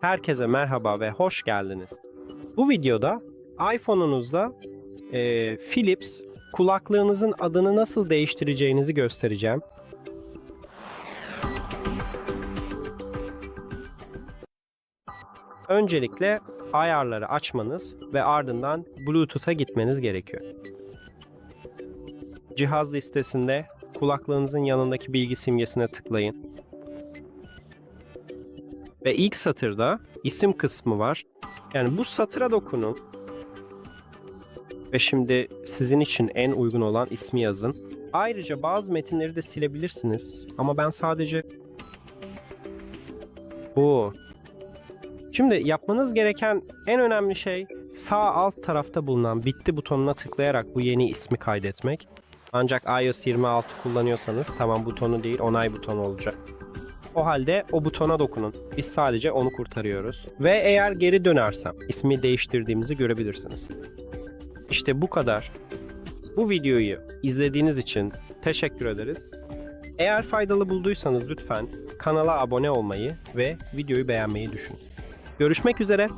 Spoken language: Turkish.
Herkese merhaba ve hoş geldiniz. Bu videoda iPhone'unuzda e, Philips kulaklığınızın adını nasıl değiştireceğinizi göstereceğim. Öncelikle ayarları açmanız ve ardından Bluetooth'a gitmeniz gerekiyor. Cihaz listesinde kulaklığınızın yanındaki bilgi simgesine tıklayın. Ve ilk satırda isim kısmı var. Yani bu satıra dokunun. Ve şimdi sizin için en uygun olan ismi yazın. Ayrıca bazı metinleri de silebilirsiniz. Ama ben sadece bu. Şimdi yapmanız gereken en önemli şey sağ alt tarafta bulunan bitti butonuna tıklayarak bu yeni ismi kaydetmek. Ancak iOS 26 kullanıyorsanız tamam butonu değil onay butonu olacak. O halde o butona dokunun. Biz sadece onu kurtarıyoruz. Ve eğer geri dönersem ismi değiştirdiğimizi görebilirsiniz. İşte bu kadar. Bu videoyu izlediğiniz için teşekkür ederiz. Eğer faydalı bulduysanız lütfen kanala abone olmayı ve videoyu beğenmeyi düşünün. Görüşmek üzere.